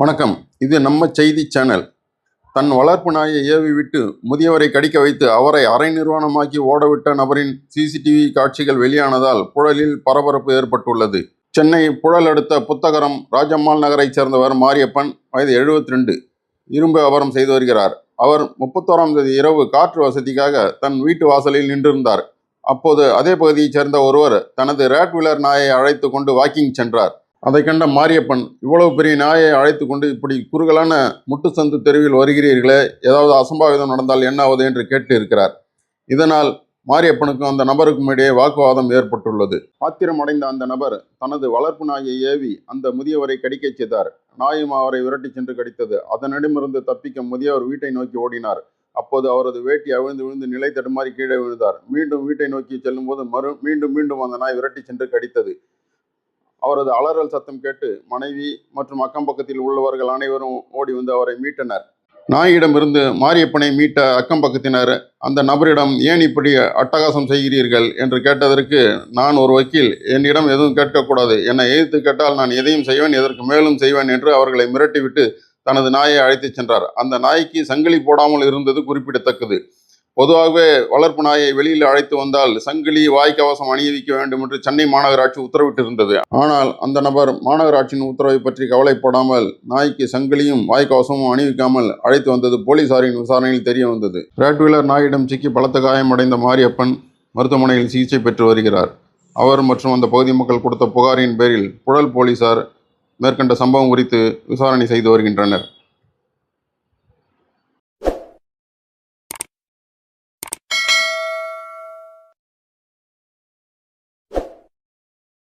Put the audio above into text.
வணக்கம். இது நம்ம செய்தி சேனல். தன் வளர்ப்பு நாயை ஏவி விட்டு முதியவரை கடிக்க வைத்து அவரை அரை நிர்வாணமாக்கி ஓடவிட்ட நபரின் சிசிடிவி காட்சிகள் வெளியானதால் புழலில் பரபரப்பு ஏற்பட்டுள்ளது. சென்னை புழல் அடுத்த புத்தகரம் ராஜம்மாள் நகரைச் சேர்ந்தவர் மாரியப்பன் வயது 72 ரெண்டு இரும்பு வியாபாரம் செய்து வருகிறார். அவர் முப்பத்தோராம் தேதி இரவு காற்று வசதிக்காக தன் வீட்டு வாசலில் நின்றிருந்தார். அப்போது அதே பகுதியைச் சேர்ந்த ஒருவர் தனது ரேட் வீலர் நாயை அழைத்து கொண்டு வாக்கிங் சென்றார். அதை கண்ட மாரியப்பன் இவ்வளவு பெரிய நாயை அழைத்து கொண்டு இப்படி குறுகலான முட்டுச்சந்து தெருவில் வருகிறீர்களே ஏதாவது அசம்பாவிதம் நடந்தால் என்ன ஆவது? என்று கேட்டு இருக்கிறார். இதனால் மாரியப்பனுக்கும் அந்த நபருக்கும் இடையே வாக்குவாதம் ஏற்பட்டுள்ளது. ஆத்திரமடைந்த அந்த நபர் தனது வளர்ப்பு நாயை ஏவி அந்த முதியவரை கடிக்கச் செய்தார். நாயும் அவரை விரட்டிச் சென்று கடித்தது. அதனிடமிருந்து தப்பிக்க முதியவர் வீட்டை நோக்கி ஓடினார். அப்போது அவரது வேட்டி அவிழ்ந்து விழுந்து நிலை தடுமாறி கீழே விழுந்தார். மீண்டும் வீட்டை நோக்கி செல்லும்போது மறு மீண்டும் மீண்டும் அந்த நாய் விரட்டி சென்று கடித்தது. அவரது அலறல் சத்தம் கேட்டு மனைவி மற்றும் அக்கம் பக்கத்தில் உள்ளவர்கள் அனைவரும் ஓடி வந்து அவரை மீட்டனர். நாயிடமிருந்து மாரியப்பனை மீட்ட அக்கம் பக்கத்தினர் அந்த நபரிடம் ஏன் இப்படி அட்டகாசம் செய்கிறீர்கள்? என்று கேட்டதற்கு நான் ஒரு வக்கீல் என்னிடம் எதுவும் கேட்கக்கூடாது. என்னை எதிர்த்து கேட்டால் நான் எதையும் செய்வேன் எதற்கு மேலும் செய்வேன் என்று அவர்களை மிரட்டிவிட்டு தனது நாயை அழைத்துச் சென்றார். அந்த நாய்க்கு சங்கிலி போடாமல் இருந்தது குறிப்பிடத்தக்கது. பொதுவாகவே வளர்ப்பு நாயை வெளியில் அழைத்து வந்தால் சங்கிலி வாய்க்கவசம் அணிவிக்க வேண்டும் என்று சென்னை மாநகராட்சி உத்தரவிட்டிருந்தது. ஆனால் அந்த நபர் மாநகராட்சியின் உத்தரவை பற்றி கவலைப்படாமல் நாய்க்கு சங்கிலியும் வாய்க்கவசமும் அணிவிக்காமல் அழைத்து வந்தது போலீசாரின் விசாரணையில் தெரிய வந்தது. ரேட்வீலர் நாயிடம் சிக்கி பலத்த காயமடைந்த மாரியப்பன் மருத்துவமனையில் சிகிச்சை பெற்று வருகிறார். அவர் மற்றும் அந்த பகுதி மக்கள் கொடுத்த புகாரின் பேரில் புழல் போலீசார் மேற்கண்ட சம்பவம் குறித்து விசாரணை செய்து வருகின்றனர்.